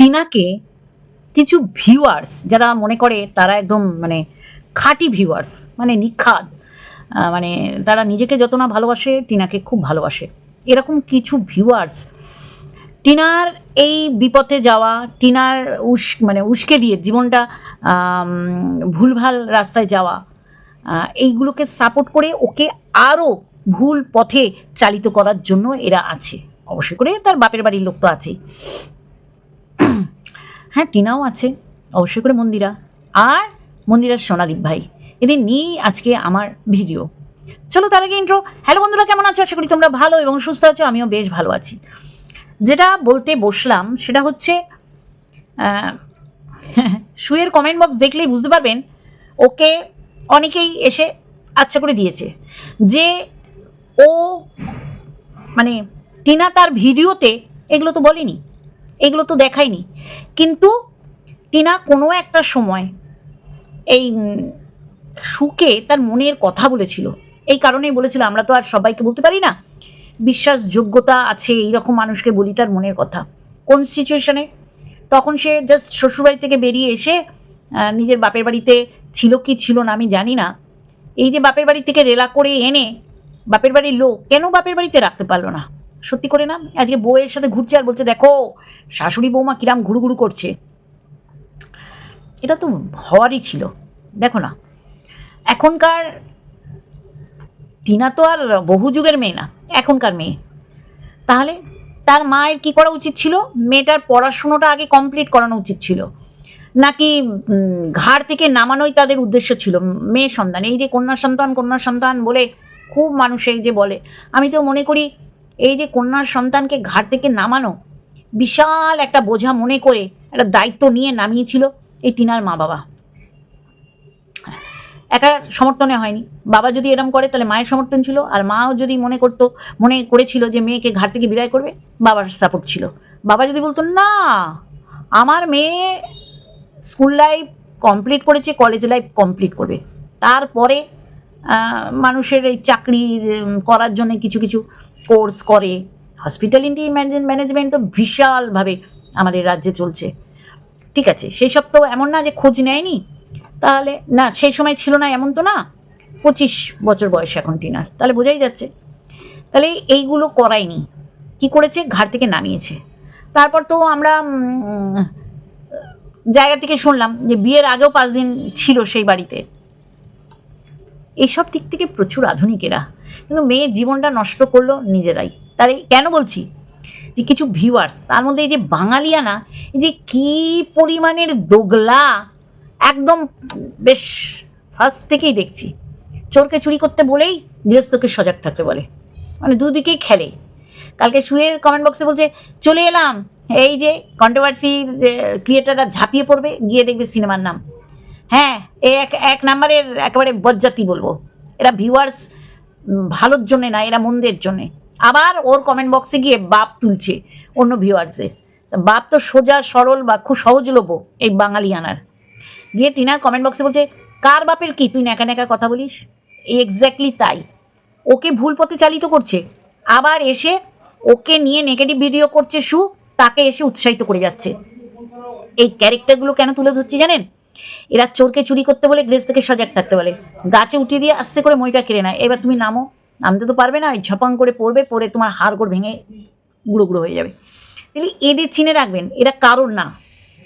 টিনাকে কিছু ভিউয়ার্স যারা মনে করে তারা একদম মানে খাঁটি ভিউয়ার্স মানে নিখাদ মানে তারা নিজেকে যত না ভালোবাসে, টিনাকে খুব ভালোবাসে। এরকম কিছু ভিউয়ার্স টিনার এই বিপথে যাওয়া, টিনার উস মানে উস্কে দিয়ে জীবনটা ভুলভাল রাস্তায় যাওয়া এইগুলোকে সাপোর্ট করে ওকে আরও ভুল পথে চালিত করার জন্য এরা আছে। অবশ্যই করে তার বাপের বাড়ির লোক তো আছেই। হ্যাঁ টিনাও আছে, অবশ্যই করে মন্দিরা। আর মন্দিরার সোনাদীপ ভাই, এদের নিয়েই আজকে আমার ভিডিও। চলো তার আগে ইন্ট্রো হ্যালো বন্ধুরা, কেমন আছো? আশা করি তোমরা ভালো এবং সুস্থ আছো, আমিও বেশ ভালো আছি। যেটা বলতে বসলাম, সেটা হচ্ছে শুয়ের কমেন্ট বক্স দেখলেই বুঝতে পারবেন, ওকে অনেকেই এসে আচ্ছা করে দিয়েছে। যে ও মানে টিনা তার ভিডিওতে, এগুলো তো বলেনি এগুলো তো দেখায়নি কিন্তু টিনা কোনো একটা সময় এই সুকে তার মনের কথা বলেছিল। এই কারণেই বলেছিল, আমরা তো আর সবাইকে বলতে পারি না। বিশ্বাসযোগ্যতা আছে, এইরকম মানুষকে বলি তার মনের কথা। কোন সিচুয়েশনে তখন সে জাস্ট শ্বশুরবাড়ি থেকে বেরিয়ে এসে নিজের বাপের বাড়িতে ছিল কি ছিল না আমি জানি না। এই যে বাপের বাড়ি থেকে রেলা করে এনে বাপের বাড়ির লোক কেন বাপের বাড়িতে রাখতে পারল না? সত্যি করে না? আজকে বউয়ের সাথে ঘুরছে আর বলছে, দেখো, শাশুড়ি বৌমা কিরাম ঘুরু ঘুরু করছে। এটা তো হওয়ারই ছিল। দেখো না, এখনকার টিনা তো আর বহু যুগের মেয়ে না, এখনকার মেয়ে। তাহলে তার মায়ের কি করা উচিত ছিল? মেয়েটার পড়াশুনোটা আগে কমপ্লিট করানো উচিত ছিল। নাকি ঘাড় থেকে নামানোই তাদের উদ্দেশ্য ছিল? মেয়ে সন্তান, এই যে কন্যা সন্তান কন্যা সন্তান বলে খুব মানুষ এই যে বলে। আমি তো মনে করি এই যে কন্যার সন্তানকে ঘাট থেকে নামানো, বিশাল একটা বোঝা মনে করে একটা দায়িত্ব নিয়ে নামিয়েছিল এই টিনার মা বাবা। একা সমর্থনে হয়নি। বাবা যদি এরম করে, তাহলে মায়ের সমর্থন ছিল। আর মাও যদি মনে করতো, মনে করেছিল যে মেয়েকে ঘাট থেকে বিদায় করবে, বাবার সাপোর্ট ছিল। বাবা যদি বলতো, না, আমার মেয়ে স্কুল লাইফ কমপ্লিট করেছে কলেজ লাইফ কমপ্লিট করবে। তারপরে মানুষের এই চাকরি করার জন্য কিছু কিছু কোর্স করে। হসপিটালিটি ম্যানেজমেন্ট তো বিশালভাবে আমাদের রাজ্যে চলছে। ঠিক আছে, সেই সব তো এমন না যে খোঁজ নেয়নি। তাহলে না, সেই সময় ছিল না এমন তো না। পঁচিশ বছর বয়স এখন টিনার। তাহলে বোঝাই যাচ্ছে। তাহলে এইগুলো করায়নি। কি করেছে? ঘাট থেকে নামিয়েছে। তারপর তো আমরা জায়গা থেকে শুনলাম যে বিয়ের আগেও পাঁচ দিন ছিল সেই বাড়িতে। এইসব দিক থেকে প্রচুর আধুনিকেরা। কিন্তু মেয়ের জীবনটা নষ্ট করল নিজেরাই। তাই কেন বলছি? যে কিছু ভিউয়ার্স তার মধ্যে এই যে বাঙালিয়ানা যে কি পরিমাণের দোগলা, একদম বেশ ফার্স্ট থেকেই দেখছি। চোরকে চুরি করতে বলেই গৃহস্থকে সজাগ থাকতে বলে। মানে দুদিকেই খেলে। কালকে শুয়ের কমেন্ট বক্সে বলছে, চলে এলাম। এই যে কন্ট্রোভার্সির ক্রিয়েটাররা ঝাঁপিয়ে পড়বে, গিয়ে দেখবে সিনেমার নাম। হ্যাঁ এক এক নাম্বারের একেবারে বজ্জাতি বলব। এরা ভিউয়ার্স ভালোর জন্যে না, এরা মন্দের জন্যে। আবার ওর কমেন্ট বক্সে গিয়ে বাপ তুলছে অন্য ভিউয়ার্সে বাপ তো সোজা, সরল বা খুব সহজলভ্য এই বাঙালিয়ানার। গিয়ে টিনার কমেন্ট বক্সে বলছে, কার বাপের কি? তুই নেকা নেকা কথা বলিস? এক্স্যাক্টলি তাই। ওকে ভুল পথে চালিত করছে। আবার এসে ওকে নিয়ে নেগেটিভ ভিডিও করছে সু, তাকে এসে উৎসাহিত করে যাচ্ছে। এই ক্যারেক্টারগুলো কেন তুলে ধরছি জানেন? এরা চোরকে চুরি করতে বলে গ্রেস থেকে সজাগ থাকতে বলে। গাছে উঠিয়ে দিয়ে আস্তে করে মইটা কেড়ে নেয়। এবার তুমি নামো। নামতে তো পারবে না, ওই ঝপাং করে পড়বে, পড়ে তোমার হাড় গোড় ভেঙে গুঁড়ো গুঁড়ো হয়ে যাবে। তাহলে এদের চিনে রাখবেন, এরা কারণ না।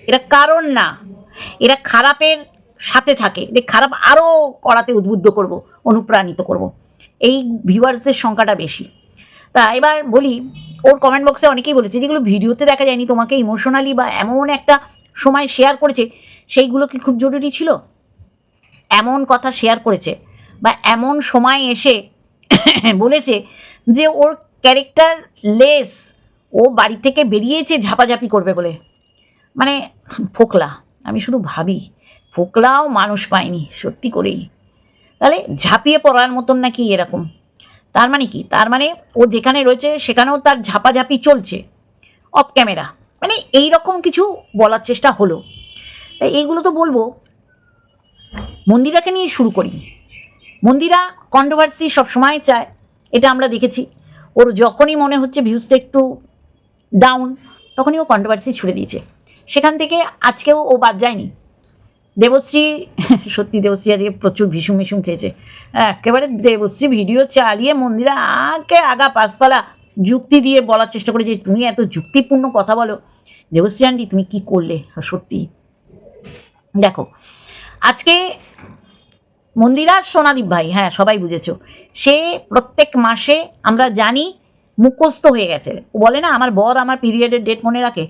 এরা কারণ না। এরা খারাপের সাথে থাকে। যে খারাপ আরও করাতে উদ্বুদ্ধ করব, অনুপ্রাণিত করব। এই ভিউয়ার্সদের সংখ্যাটা বেশি। তা এবার বলি, ওর কমেন্ট বক্সে অনেকেই বলেছে, যেগুলো ভিডিওতে দেখা যায়নি, তোমাকে ইমোশনালি বা এমন একটা সময় শেয়ার করেছে সেইগুলো কি খুব জরুরি ছিল? এমন কথা শেয়ার করেছে বা এমন সময় এসে বলেছে যে ওর ক্যারেক্টার লেস ও বাড়ি থেকে বেরিয়েছে ঝাপাঝাপি করবে বলে। মানে ফোকলা, আমি শুধু ভাবি, ফোকলাও মানুষ পায়নি, সত্যি করেই। তাহলে ঝাঁপিয়ে পড়ার মতন নাকি এরকম? তার মানে কি? তার মানে ও যেখানে রয়েছে সেখানেও তার ঝাপাঝাপি চলছে অফ ক্যামেরা মানে এই রকম কিছু বলার চেষ্টা হলো। তাই এইগুলো তো বলব। মন্দিরাকে নিয়ে শুরু করি। মন্দিরা কন্ট্রোভার্সি সবসময় চায়, এটা আমরা দেখেছি। ওর যখনই মনে হচ্ছে ভিউজটা একটু ডাউন তখনই ও কন্ট্রোভার্সি ছুড়ে দিয়েছে। সেখান থেকে আজকেও ও বাদ যায়নি। দেবশ্রী, সত্যি দেবশ্রী আজকে প্রচুর ভীষণ ভীষণ খেয়েছে। একেবারে দেবশ্রী ভিডিও চালিয়ে মন্দিরা আগে আগা পাঁচতলা যুক্তি দিয়ে বলার চেষ্টা করে যে তুমি এত যুক্তিপূর্ণ কথা বলো। দেবশ্রী আন্টি, তুমি কি করলে? সত্যি। দেখো, আজকে মন্দিরা সোনাদীপ ভাই হ্যাঁ সবাই বুঝেছ, সে প্রত্যেক মাসে আমরা জানি মুখস্থ হয়ে গেছে। ও বলে না, আমার বর আমার পিরিয়ডের ডেট মনে রাখে?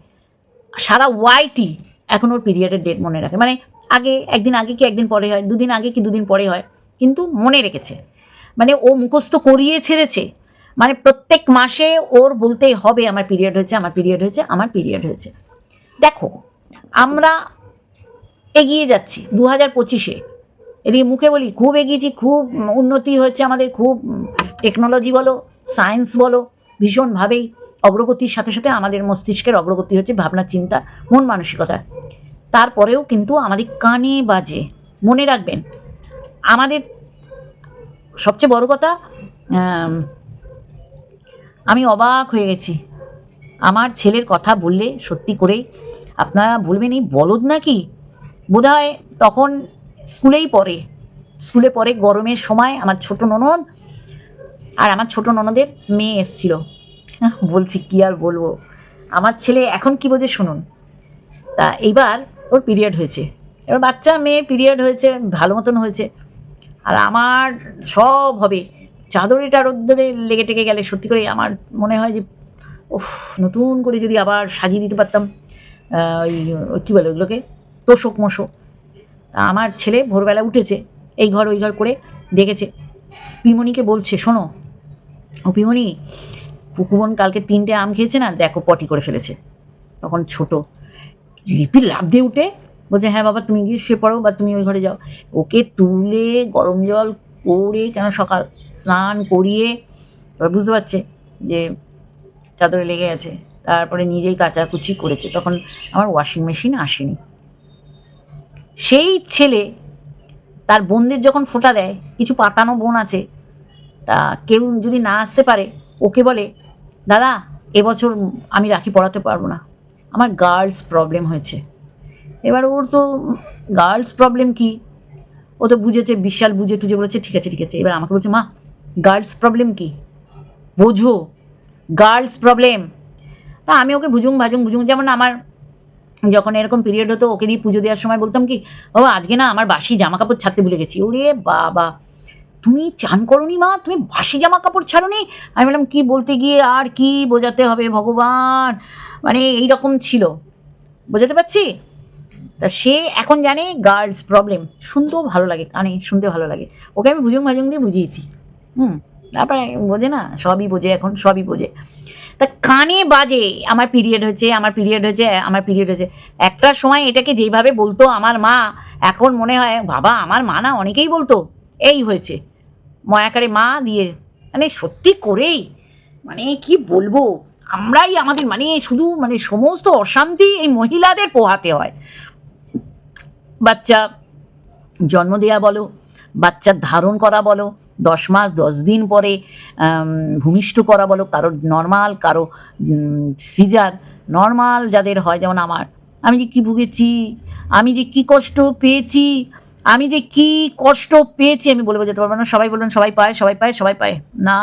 সারা ওয়াইটি এখন ওর পিরিয়ডের ডেট মনে রাখে। মানে আগে, একদিন আগে কি একদিন পরে হয়, দুদিন আগে কি দুদিন পরে হয়, কিন্তু মনে রেখেছে। মানে ও মুখস্থ করিয়ে ছেড়েছে। মানে প্রত্যেক মাসে ওর বলতে হবে, আমার পিরিয়ড হয়েছে, আমার পিরিয়ড হয়েছে, আমার পিরিয়ড হয়েছে। দেখো, আমরা এগিয়ে যাচ্ছি দু হাজার পঁচিশে। এদিকে মুখে বলি, খুব এগিয়েছি, খুব উন্নতি হচ্ছে আমাদের, খুব টেকনোলজি বলো সায়েন্স বলো, ভীষণভাবেই অগ্রগতির সাথে সাথে আমাদের মস্তিষ্কের অগ্রগতি হচ্ছে ভাবনা, চিন্তা, মন মানসিকতা। তারপরেও কিন্তু আমাদের কানে বাজে। মনে রাখবেন, আমাদের সবচেয়ে বড় কথা, আমি অবাক হয়ে গেছি। আমার ছেলের কথা বললে সত্যি করেই, আপনারা বলবেন এই বলদ নাকি? বোধ তখন স্কুলেই পড়ে। স্কুলে পড়ে গরমের সময় আমার ছোট ননদ আর আমার ছোট ননদের মেয়ে এসছিল। বলছি, কি আর বলব? আমার ছেলে এখন কি বোঝে শুনুন। তা এইবার ওর পিরিয়ড হয়েছে। এবার বাচ্চা, মেয়ে পিরিয়ড হয়েছে, ভালো মতন হয়েছে। আর আমার সব হবে। চাদরে টাদরে লেগে টেগে গেলে সত্যি করে আমার মনে হয় যে, উফ, নতুন করে যদি আবার সাজিয়ে দিতে পারতাম ওই কী বলে ওগুলোকে? তোষক মোষক তা আমার ছেলে ভোরবেলা উঠেছে, এই ঘর ওই ঘর করে দেখেছে। পিমনিকে বলছে, শোনো, ও পিমনি পুকুবন কালকে তিনটে আম খেয়েছে না, দেখো পটি করে ফেলেছে। তখন ছোট লিপি লাভ দিয়ে উঠে বলছে হ্যাঁ বাবা, তুমি গিয়ে শুয়ে পড়ো বা তুমি ওই ঘরে যাও। ওকে তুলে গরম জল করে কেন সকাল স্নান করিয়ে এবার বুঝতে পারছে যে চাদরে লেগে গেছে তারপরে নিজেই কাচাকুচি করেছে। তখন আমার ওয়াশিং মেশিন আসেনি। সেই ছেলে তার বোনদের যখন ফোঁটা দেয়, কিছু পাতানো বোন আছে, তা কেউ যদি না আসতে পারে, ওকে বলে, দাদা, এবছর আমি রাখি পড়াতে পারব না। আমার গার্লস প্রবলেম হয়েছে। এবার ওর তো গার্লস প্রবলেম কি? ও তো বুঝেছে, বিশাল বুঝে টুঝে বলেছে, ঠিক আছে ঠিক আছে। এবার আমাকে বলছে, মা গার্লস প্রবলেম কি? বোঝো গার্লস প্রবলেম তা আমি ওকে বুঝুং ভাজুং বুঝুং যেমন আমার যখন এরকম পিরিয়ড হতো, ওকে দিয়ে পুজো দেওয়ার সময় বলতাম কি ও আজকে না আমার বাসি জামা কাপড় ছাড়তে ভুলে গেছি। ওরে বাবা, তুমি চান করনি মা? তুমি বাসি জামা কাপড় ছাড়োনি? আমি বললাম, কি বলতে গিয়ে আর কি বোঝাতে হবে ভগবান? মানে এই রকম ছিল। বোঝাতে পারছি? তা সে এখন জানে গার্লস প্রবলেম শুনতেও ভালো লাগে কানে শুনতে ভালো লাগে। ওকে আমি বুঝুং ভাজুং দিয়ে বুঝিয়েছি। হুম, তারপরে বোঝে না, সবই বোঝে এখন, সবই বোঝে। তা কানে বাজে, আমার পিরিয়ড হয়েছে, আমার পিরিয়ড হয়েছে, আমার পিরিয়ড হয়েছে। একটা সময় এটাকে যেইভাবে বলতো আমার মা, এখন মনে হয়, বাবা, আমার মা না অনেকেই বলতো, এই হয়েছে। ময়াকারে মা দিয়ে মানে সত্যি করেই মানে কি বলব, আমরাই আমাদের মানে শুধু মানে সমস্ত অশান্তি এই মহিলাদের পোহাতে হয়। বাচ্চা জন্ম দেওয়া বলো বাচ্চার ধারণ করা বলো, দশ মাস, দশ দিন পরে ভূমিষ্ঠ করা বলো, কারও নর্মাল কারও সিজার নর্মাল যাদের হয়, যেমন আমার। আমি যে কি ভুগেছি, আমি যে কি কষ্ট পেয়েছি, আমি যে কি কষ্ট পেয়েছি, আমি বলে বোঝাতে পারব না, সবাই বলবেন, সবাই পায় সবাই পায় সবাই পায়। না,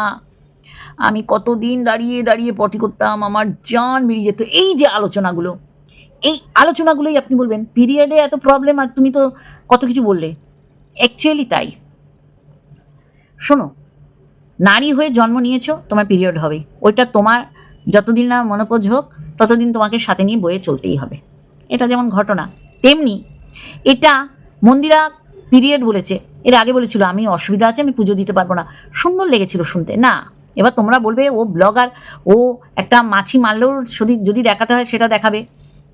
আমি কতদিন দাঁড়িয়ে দাঁড়িয়ে পটি করতাম, আমার জান বেরিয়ে যেত। এই যে আলোচনাগুলো এই আলোচনাগুলোই আপনি বলবেন। পিরিয়ডে এত প্রবলেম আর তুমি তো কত কিছু বললে। অ্যাকচুয়ালি তাই। শোনো, নারী হয়ে জন্ম নিয়েছো, তোমার পিরিয়ড হবে। ওইটা তোমার যতদিন না মনোপোজ হোক, ততদিন তোমাকে সাথে নিয়ে বয়ে চলতেই হবে। এটা যেমন ঘটনা, তেমনি এটা মন্দিরা পিরিয়ড বলেছে। এর আগে বলেছিল, আমি অসুবিধা আছে, আমি পুজো দিতে পারব না। সুন্দর লেগেছিল শুনতে। না, এবার তোমরা বলবে, ও ব্লগার ও একটা মাছি মারলেও যদি যদি দেখাতে হয়, সেটা দেখাবে।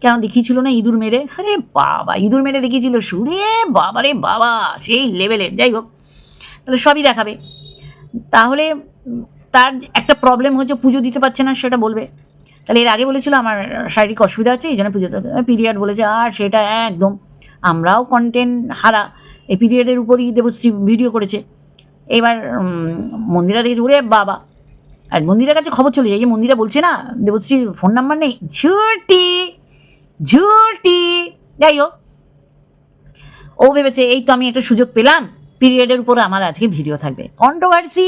কেন দেখিয়েছিল না ইঁদুর মেরে? আরে বাবা, ইঁদুর মেরে দেখিয়েছিল সুরে? বাবা রে বাবা, সেই লেভেলের যাই হোক, তাহলে সবই দেখাবে। তাহলে তার একটা প্রবলেম হচ্ছে, পুজো দিতে পারছে না, সেটা বলবে। তাহলে এর আগে বলেছিল আমার শারীরিক অসুবিধা আছে, এই জন্য পুজো পিরিয়ড বলেছে, আর সেটা একদম, আমরাও কন্টেন্ট হারা। এই পিরিয়ডের উপরই দেবশ্রী ভিডিও করেছে। এবার মন্দিরা দেখেছে, ওরে বাবা! আর মন্দিরের কাছে খবর চলে যায় যে মন্দিরা বলছে না, দেবশ্রীর ফোন নাম্বার নেই ছুটি ঝুটি যাই হোক ও ভেবেছে, এই তো আমি একটা সুযোগ পেলাম। পিরিয়ডের উপর আমার আজকে ভিডিও থাকবে। কন্ট্রোভার্সি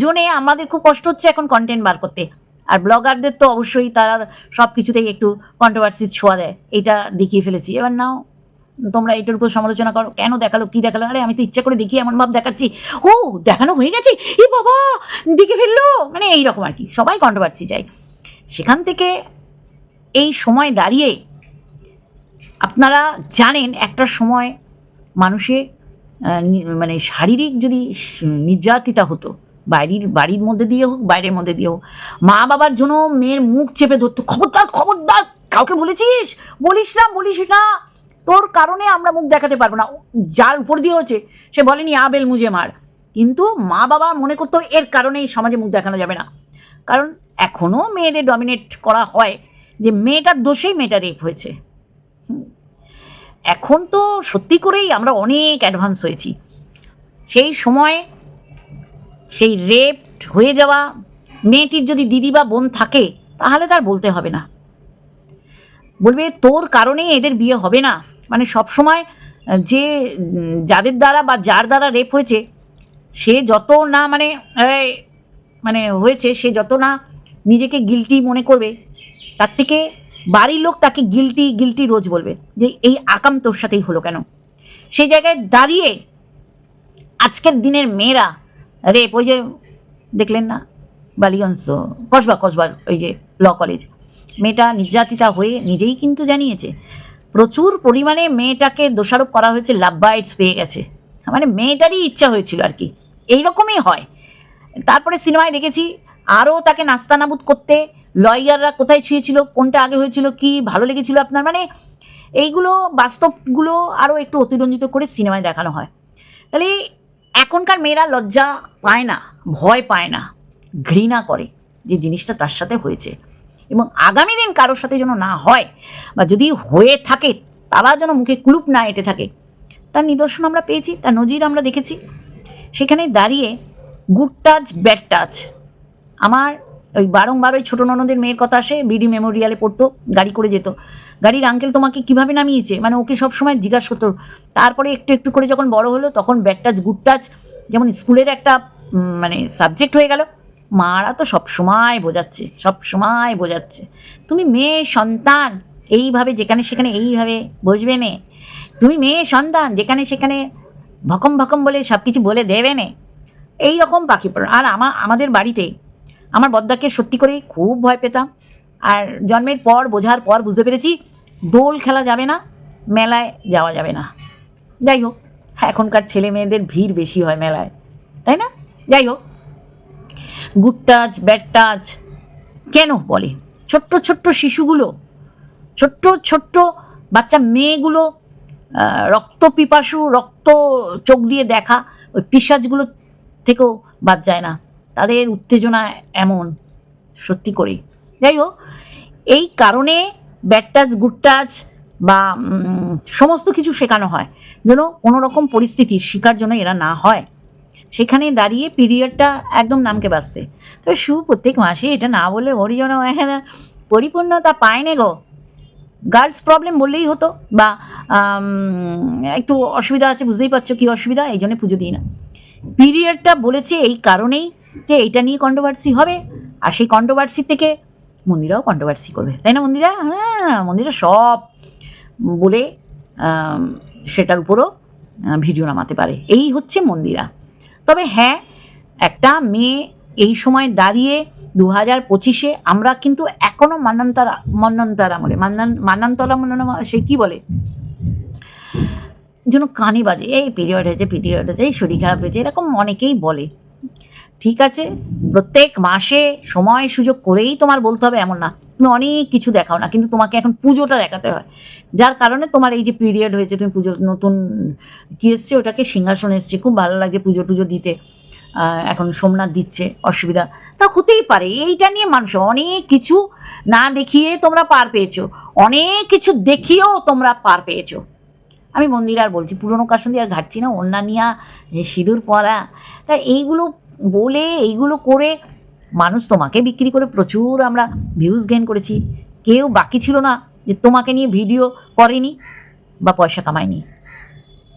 জোনে আমাদের খুব কষ্ট হচ্ছে এখন কন্টেন্ট বার করতে। আর ব্লগারদের তো অবশ্যই তারা সব কিছুতেই একটু কন্ট্রোভার্সি ছোঁয়া দেয়। এটা দেখিয়ে ফেলেছি। এবার নাও, তোমরা এটার উপর সমালোচনা করো। কেন দেখাল, কি দেখাল? আরে, আমি তো ইচ্ছা করে দেখি এমন ভাব দেখাচ্ছি। ও, দেখানো হয়ে গেছে? এ বাবা, দেখে ফেলল? মানে এইরকম আর কি। সবাই কন্ট্রোভার্সি চাই সেখান থেকে এই সময় দাঁড়িয়ে আপনারা জানেন একটা সময় মানুষে মানে শারীরিক যদি নির্যাতিতা হতো, বাড়ির বাড়ির মধ্যে দিয়ে হোক, বাইরের মধ্যে দিয়ে হোক, মা বাবার জন্য মেয়ের মুখ চেপে ধরতো, খবরদার খবরদার, কাউকে বলেছিস? বলিস না বলিস না, তোর কারণে আমরা মুখ দেখাতে পারব না। যার উপর দিয়ে হচ্ছে, সে বলেনি আবেল মুজে মার। কিন্তু মা বাবা মনে করতো, এর কারণেই সমাজে মুখ দেখানো যাবে না। কারণ এখনও মেয়েদের ডমিনেট করা হয়। যে মেয়েটার দোষেই মেয়েটা রেপ হয়েছে। এখন তো সত্যি করেই আমরা অনেক অ্যাডভান্স হয়েছি। সেই সময় সেই রেপ হয়ে যাওয়া মেয়েটির যদি দিদি বা বোন থাকে, তাহলে তার বলতে হবে না। বলবে, তোর কারণে এদের বিয়ে হবে না। মানে সব সময় যে যাদের দ্বারা বা যার দ্বারা রেপ হয়েছে, সে যত না মানে মানে হয়েছে, সে যত না নিজেকে গিলটি মনে করবে তার থেকে বাড়ির লোক তাকে গিলটি গিলটি রোজ বলবে যে এই আকাম তোর সাথেই হলো কেন? সেই জায়গায় দাঁড়িয়ে আজকের দিনের মেয়েরা রেপ ওই যে দেখলেন না? বালিগঞ্জ, কসবা কসবার ওই যে ল কলেজ মেয়েটা নির্যাতিতা হয়ে নিজেই কিন্তু জানিয়েছে, প্রচুর পরিমাণে মেয়েটাকে দোষারোপ করা হয়েছে লাভ বাইটস পেয়ে গেছে। মানে মেয়েটারই ইচ্ছা হয়েছিল আর কি। এইরকমই হয়। তারপরে সিনেমায় দেখেছি, আরও তাকে নাস্তানাবুদ করতে লয়াররা কোথায় ছুঁয়েছিল, কোনটা আগে হয়েছিল, কি ভালো লেগেছিল আপনার? মানে এইগুলো বাস্তবগুলো আরও একটু অতিরঞ্জিত করে সিনেমায় দেখানো হয়। তাহলে এখনকার মেয়েরা লজ্জা পায় না, ভয় পায় না, ঘৃণা করে যে জিনিসটা তার সাথে হয়েছে। এবং আগামী দিন কারোর সাথে যেন না হয়, বা যদি হয়ে থাকে, তারা যেন মুখে কুলুপ না এঁটে থাকে, তার নিদর্শন আমরা পেয়েছি, তার নজির আমরা দেখেছি। সেখানে দাঁড়িয়ে গুড টাচ ব্যাড টাচ আমার ওই বারংবার ওই ছোটো ননদের মেয়ের কথা আসে, বিডি মেমোরিয়ালে পড়তো, গাড়ি করে যেত। গাড়ির আঙ্কেল তোমাকে কীভাবে নামিয়েছে? মানে ওকে সব সময় জিজ্ঞাসা করতো। তারপরে একটু একটু করে যখন বড় হলো, তখন ব্যাড টাচ গুড টাচ যেমন স্কুলের একটা মানে সাবজেক্ট হয়ে গেল, মারা তো সব সময় বোঝাচ্ছে সব সময় বোঝাচ্ছে। তুমি মেয়ে, সন্তান, এইভাবে যেখানে সেখানে এইভাবে বসবে নে তুমি মেয়ে, সন্তান, যেখানে সেখানে ভকম ভকম বলে সব কিছু বলে দেবে নে এই রকম পাখি পড়া। আর আমার আমাদের বাড়িতে আমার বদ্দাকে সত্যি করেই খুব ভয় পেতাম। আর জন্মের পর, বোঝার পর বুঝতে পেরেছি, দোল খেলা যাবে না, মেলায় যাওয়া যাবে না। যাই হোক, এখনকার ছেলে মেয়েদের ভিড় বেশি হয় মেলায়, তাই না? যাই হোক গুড টাচ ব্যাড টাচ কেন বলে? ছোট্ট ছোট্ট শিশুগুলো, ছোট্ট ছোট্ট বাচ্চা মেয়েগুলো রক্ত পিপাসু, রক্ত চোখ দিয়ে দেখা, ওই পিসাজগুলো থেকেও বাদ যায় না। তাদের উত্তেজনা এমন, সত্যি করেই। যাই হোক, এই কারণে ব্যাড টাচ গুড টাচ বা সমস্ত কিছু শেখানো হয় যেন কোনো রকম পরিস্থিতির শিকার জন্য এরা না হয়। সেখানে দাঁড়িয়ে পিরিয়ডটা একদম নামকে বাঁচতে। তবে সু, প্রত্যেক মাসে এটা না বলে ওরই যেন এখানে পরিপূর্ণতা পায় না গো। গার্লস প্রবলেম বললেই হতো বা একটু অসুবিধা আছে, বুঝতেই পারছ কী অসুবিধা, এই জন্য পুজো দিই না। পিরিয়ডটা বলেছে এই কারণেই যে এইটা নিয়ে কন্ট্রোভার্সি হবে, আর সেই কন্ট্রোভার্সি থেকে মন্দিরাও কন্ট্রোভার্সি করবে। তাই না মন্দিরা? হ্যাঁ মন্দিরা সব বলে সেটার উপরও ভিডিও নামাতে পারে। এই হচ্ছে মন্দিরা। তবে হ্যাঁ একটা মেয়ে এই সময় দাঁড়িয়ে দু হাজার পঁচিশে আমরা কিন্তু এখনও মান্নান্তরা, মন্নন্তর আমলে মান্নান মান্নান্তর আমলে সে কী বলে? যেন কানে বাজে, এই পিরিয়ড হয়েছে পিরিয়ড হয়েছে, এই শরীর খারাপ হয়েছে, এরকম অনেকেই বলে। ঠিক আছে? প্রত্যেক মাসে সময় সুযোগ করেই তোমার বলতে হবে এমন না। তুমি অনেক কিছু দেখাও না, কিন্তু তোমাকে এখন পুজোটা দেখাতে হয়। যার কারণে তোমার এই যে পিরিয়ড হয়েছে, তুমি পুজো, নতুন কী এসছে? ওটাকে সিংহাসন এসছে। খুব ভালো লাগছে পুজো টুজো দিতে। এখন সোমনাথ দিচ্ছে, অসুবিধা। তা হতেই পারে, এইটা নিয়ে মানুষ অনেক কিছু না দেখিয়ে তোমরা পার পেয়েছ। অনেক কিছু দেখিয়েও তোমরা পার পেয়েছ। আমি মন্দির আর বলছি, পুরনো কাসন্দি আর ঘাটছি না অন্যানিয়া সিঁদুর পরা। তা এইগুলো বলে এইগুলো করে মানুষ তোমাকে বিক্রি করে প্রচুর আমরা ভিউজ গেন করেছি। কেউ বাকি ছিল না যে তোমাকে নিয়ে ভিডিও করেনি বা পয়সা কামায়নি।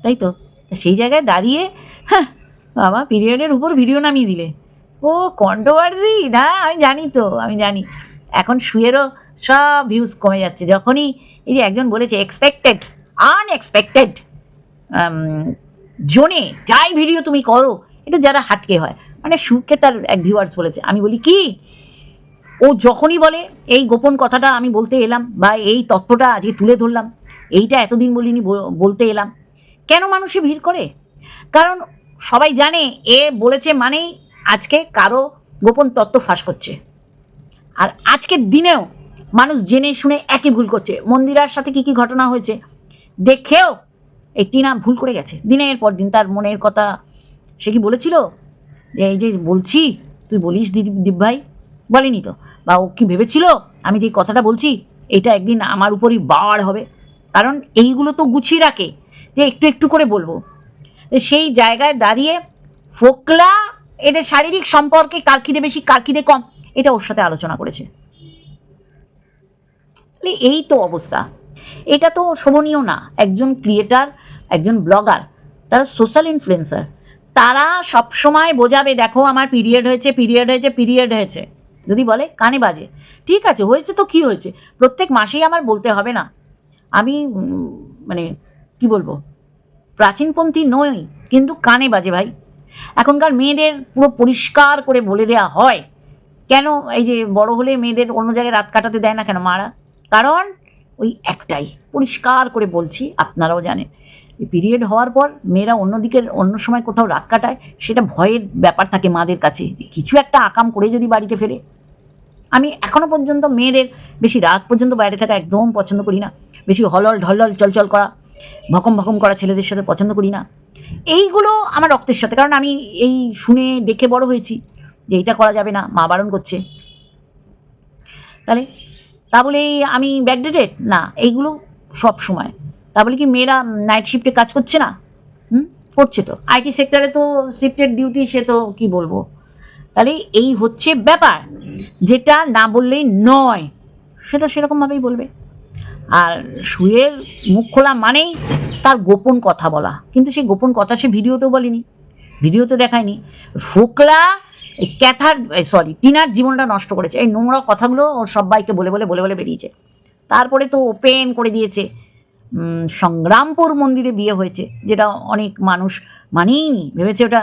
তাই তো? সেই জায়গায় দাঁড়িয়ে হ্যাঁ বাবা পিরিয়ডের উপর ভিডিও নামিয়ে দিলে। ও, কন্ট্রোভার্সি? না, আমি জানি তো, আমি জানি। এখন শুয়েরও সব ভিউজ কমে যাচ্ছে। যখনই এই যে একজন বলেছে এক্সপেক্টেড আনএক্সপেক্টেড জোনে যাই ভিডিও তুমি করো, এটা যারা হাটকে হয়। মানে সুখে তার এক ভিউয়ার্স বলেছে। আমি বলি, কি? ও যখনই বলে, এই গোপন কথাটা আমি বলতে এলাম বা এই তত্ত্বটা আজকে তুলে ধরলাম, এইটা এতদিন বলিনি বল- বলতে এলাম। কেন মানুষে ভিড় করে? কারণ সবাই জানে, এ বলেছে মানেই আজকে কারও গোপন তত্ত্ব ফাঁস করছে আর আজকের দিনেও মানুষ জেনে শুনে একই ভুল করছে। মন্দিরার সাথে কি কি ঘটনা হয়েছে, দেখেও এই টিনা ভুল করে গেছে। দিনের পর দিন তার মনের কথা সে কি বলেছিল? এই যে বলছি, তুই বলিস দিদি ভাই বলেনি তো। বা ও কি ভেবেছিল? আমি যে কথাটা বলছি, এটা একদিন আমার উপরই বার হবে। কারণ এইগুলো তো গুছিয়ে রাখে। যে একটু একটু করে বলব। সেই জায়গায় দাঁড়িয়ে ফোকলা এদের শারীরিক সম্পর্কে কার বেশি কার কম, এটা ওর সাথে আলোচনা করেছে। এই তো অবস্থা। এটা তো শোভনীয় না। একজন ক্রিয়েটার, একজন ব্লগার, তারা সোশ্যাল ইনফ্লুয়েন্সার তারা সব সময় বোঝাবে, দেখো, আমার পিরিয়ড হয়েছে পিরিয়ড হয়েছে পিরিয়ড হয়েছে। যদি বলে, কানে বাজে। ঠিক আছে, হয়েছে তো কি হয়েছে? প্রত্যেক মাসেই আমার বলতে হবে না। আমি মানে কি বলব? প্রাচীনপন্থী নই, কিন্তু কানে বাজে ভাই। এখনকার মেয়েদের পুরো পরিষ্কার করে বলে দেয়া হয়। কেন এই যে বড় হলে মেয়েদের অন্য জায়গায় রাত কাটাতে দেয় না কেন মারা? কারণ ওই একটাই, পরিষ্কার করে বলছি, আপনারাও জানেন। পিরিয়ড হওয়ার পর মেয়েরা অন্যদিকে অন্য সময় কোথাও রাত কাটায়, সেটা ভয়ের ব্যাপার থাকে মাদের কাছে। কিছু একটা আকাম করে যদি বাড়িতে ফেরে। আমি এখনও পর্যন্ত মেয়েদের বেশি রাত পর্যন্ত বাইরে থাকা একদম পছন্দ করি না। বেশি হলল ঢলল চলচল করা, ভকম ভকম করা ছেলেদের সাথে পছন্দ করি না। এইগুলো আমার রক্তের সাথে, কারণ আমি এই শুনে দেখে বড় হয়েছি যে এইটা করা যাবে না, মা বারণ করছে। তাহলে, তা বলে এই আমি ব্যাকডেটেড না, এইগুলো সব সময়। তা বলে কি মেয়েরা নাইট শিফটে কাজ করছে না? হুম? করছে তো। আইটি সেক্টরে তো শিফটের ডিউটি সে তো কি বলব? তাহলে এই হচ্ছে ব্যাপার। যেটা না বললেই নয়। সেটা সেরকমভাবেই বলবে। আর শুয়ের মুখ খোলা মানেই তার গোপন কথা বলা। কিন্তু সেই গোপন কথা সে ভিডিওতেও বলেনি। ভিডিওতে দেখায়নি। ফোকলা ক্যাথার সরি টিনার জীবনটা নষ্ট করেছে। এই নোংরা কথাগুলো ওর সবাইকে বলে বলে বলে বলে বেরিয়েছে। তারপরে তো ওপেন করে দিয়েছে। সংগ্রামপুর মন্দিরে বিয়ে হয়েছে, যেটা অনেক মানুষ মানেই নি ভেবেছে ওটা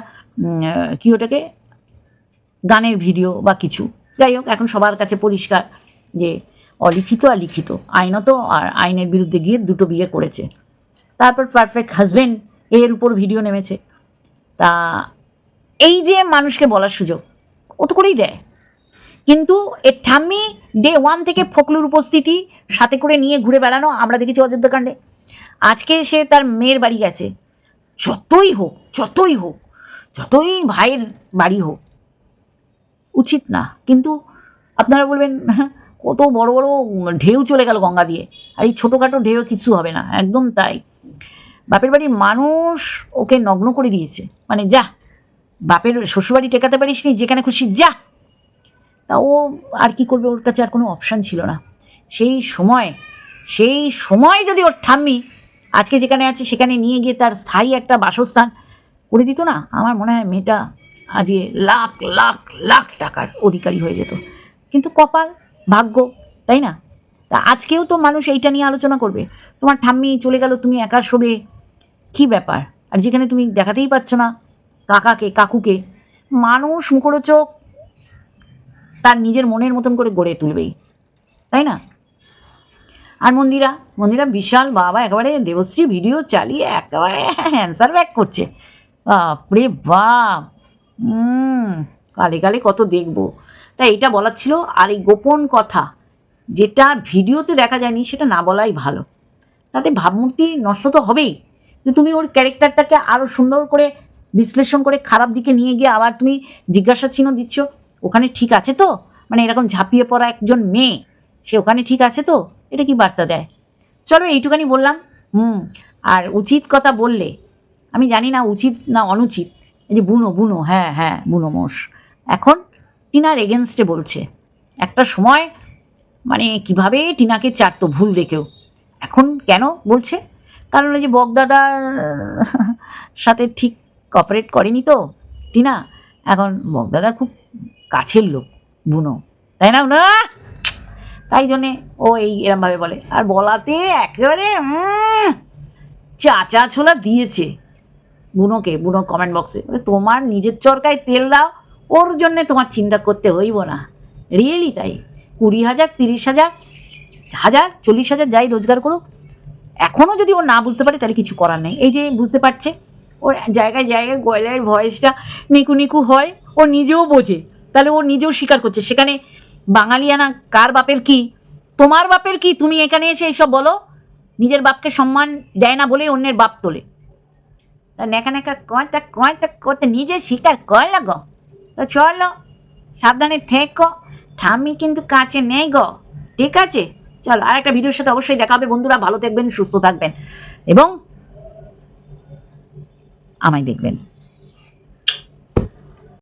কি ওটাকে? গানের ভিডিও বা কিছু। যাই হোক, এখন সবার কাছে পরিষ্কার যে অলিখিত আর লিখিত আইনত আর আইনের বিরুদ্ধে গিয়ে দুটো বিয়ে করেছে। তারপর পারফেক্ট হাজবেন্ড এর উপর ভিডিও নেমেছে। তা এই যে মানুষকে বলার সুযোগ, ও তো করেই দেয়। কিন্তু এর ঠাম্মি ডে ওয়ান থেকে ফকলুর উপস্থিতি সাথে করে নিয়ে ঘুরে বেড়ানো আমরা দেখেছি অযোধ্যাকাণ্ডে। আজকে সে তার মেয়ের বাড়ি গেছে। যতই হোক যতই হোক যতই ভাইয়ের বাড়ি হোক উচিত না। কিন্তু আপনারা বলবেন "হ্যাঁ, কত বড় বড় ঢেউ চলে গেল গঙ্গা দিয়ে। আর এই ছোটোখাটো ঢেউ কিছু হবে না। একদম তাই। বাপের বাড়ির মানুষ ওকে নগ্ন করে দিয়েছে। মানে যা বাপের শ্বশুরবাড়ি টেকাতে পারিস নি যেখানে খুশি যা। তা ও আর কি করবে? ওর কাছে আর কোনো অপশান ছিল না। সেই সময় সেই সময় যদি ওর ঠাম্মি আজকে যেখানে আছে, সেখানে নিয়ে গিয়ে তার স্থায়ী একটা বাসস্থান করে দিত না, আমার মনে হয় মেয়েটা আজকে লাখ লাখ লাখ টাকার অধিকারী হয়ে যেত। কিন্তু কপাল ভাগ্য, তাই না? তা আজকেও তো মানুষ এইটা নিয়ে আলোচনা করবে। তোমার ঠাম্মি চলে গেল, তুমি একা শোবে, কী ব্যাপার? আর যেখানে তুমি দেখাতেই পাচ্ছ না, কাকাকে, কাকুকে। মানুষ মুখরোচক তার নিজের মনের মতন করে গড়ে তুলবেই। তাই না? আর মন্দিরা মন্দিরা বিশাল বাবা, একেবারে দেবশ্রী ভিডিও চালিয়ে একেবারে অ্যান্সার ব্যাক করছে। বাপরে বাপ! কালে কালে কত দেখব। তাই এটা বলার ছিল আর এই গোপন কথা, যেটা ভিডিওতে দেখা যায়নি, সেটা না বলাই ভালো। তাতে ভাবমূর্তি নষ্ট তো হবেই। যে তুমি ওর ক্যারেক্টারটাকে আরও সুন্দর করে বিশ্লেষণ করে খারাপ দিকে নিয়ে গিয়ে আবার তুমি জিজ্ঞাসা চিহ্ন দিচ্ছ ওখানে ঠিক আছে তো? মানে এরকম ঝাঁপিয়ে পড়া একজন মেয়ে, সে ওখানে ঠিক আছে তো? এটা কি বার্তা দেয়? চলো এইটুখানি বললাম। হুম, আর উচিত কথা বললে, আমি জানি না উচিত না অনুচিত। এই যে বুনো বুনো হ্যাঁ হ্যাঁ বুনো মোষ। এখন টিনার এগেনস্টে বলছে। একটা সময় মানে কীভাবে টিনাকে চারতো ভুল দেখেও। এখন কেন বলছে? কারণ ওই যে বকদাদার সাথে ঠিক কপারেট করেনি তো। টিনা এখন বকদাদার খুব কাছের লোক, বুনো। তাই না না তাই জন্যে ও এই এরমভাবে বলে। আর বলাতে একেবারে চাচা ছোলা দিয়েছে বুনোকে বুনো কমেন্ট বক্সে তোমার নিজের চরকায় তেল দাও, ওর জন্যে তোমার চিন্তা করতে হইব না। রিয়েলি তাই? কুড়ি হাজার, তিরিশ হাজার হাজার, চল্লিশ হাজার যাই রোজগার করুক। এখনও যদি ও না বুঝতে পারে, তাহলে কিছু করার নেই। এই যে বুঝতে পারছে ওর জায়গায় জায়গায় গয়লার ভয়েসটা নিকু নিকু হয়, ও নিজেও বোঝে। তাহলে ও নিজেও স্বীকার করছে। সেখানে বাঙালিয়ানা কার বাপের কি? তোমার বাপের কি? তুমি এখানে এসে এইসব বলো। নিজের বাপকে সম্মান দেয় না বলে অন্যের বাপ তোলে। তা নেকা নেকা কয়, তা কয়, তা করতে নিজে স্বীকার না গো? তো চলো, সাবধানে থেকো। ঠাম্মি কিন্তু কাছে নেই গো। ঠিক আছে? চলো আর একটা ভিডিওর সাথে অবশ্যই দেখা হবে। বন্ধুরা, ভালো থাকবেন, সুস্থ থাকবেন। এবং আমায় দেখবেন।